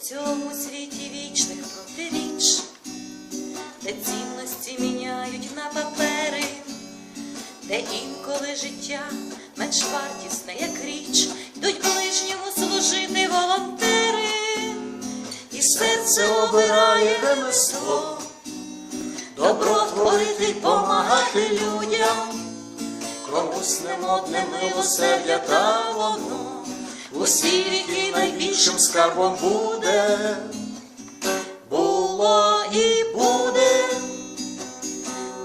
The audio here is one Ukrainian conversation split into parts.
в цьому світі вічних протиріч, де цінності міняють на папери, де інколи життя менш вартісне, як річ, йдуть ближньому служити волонтери, і серце обирає ремесло, добро творити, помагати людям, комусь немодне милосердя та воно у всі віки найбільшим скарбом буде, було і буде.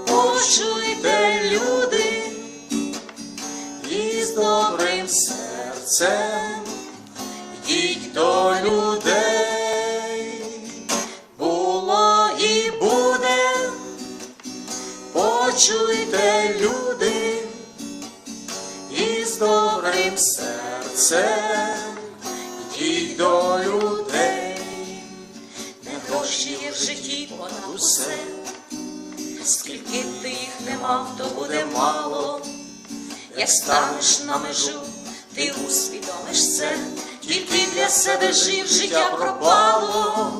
Почуйте, люди, і з добрим серцем йдіть до людей, було і буде, почуйте, люди, добрим серцем йдіть до людей, не гроші є в житті понад усе. Скільки ти їх не мав, то буде мало. Як станеш на межу, ти усвідомиш це, тільки для себе жив, життя пропало,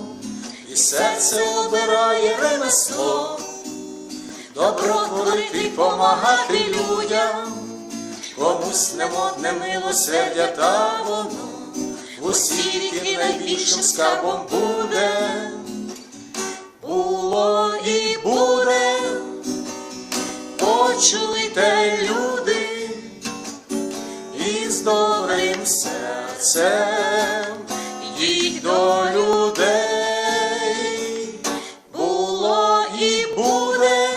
і серце обирає ремесло, добро творити помагати людям, комусь не модне милосердя, та воно. В усі віки найбільшим скарбом буде. Було і буде, почуйте, люди, і з добрим серцем йдіть до людей, було і буде,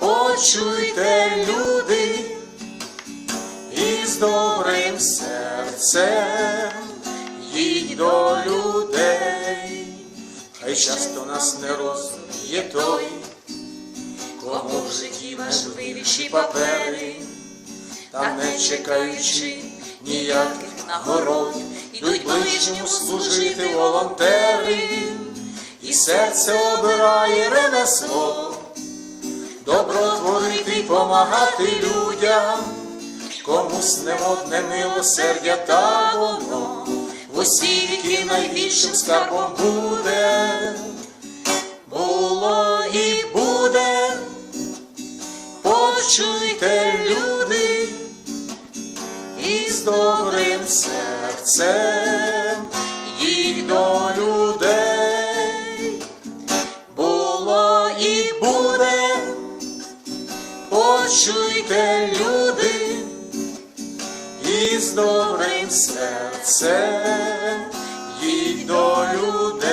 почуйте, люди, добрим серцем йдіть до людей. Хай часто нас не розуміє той, кому в житті важливіші папери, та не чекаючи ніяких нагород, ідуть ближньому служити волонтери, і серце обирає ремесло, добро творити помагати людям, комусь не модне милосердя, та воно. В усі віки найбільшим скарбом буде, було і буде, почуйте, люди, і з добрим серцем їдь до людей, було і буде, почуйте, люди і з добрим серцем їдь до людей.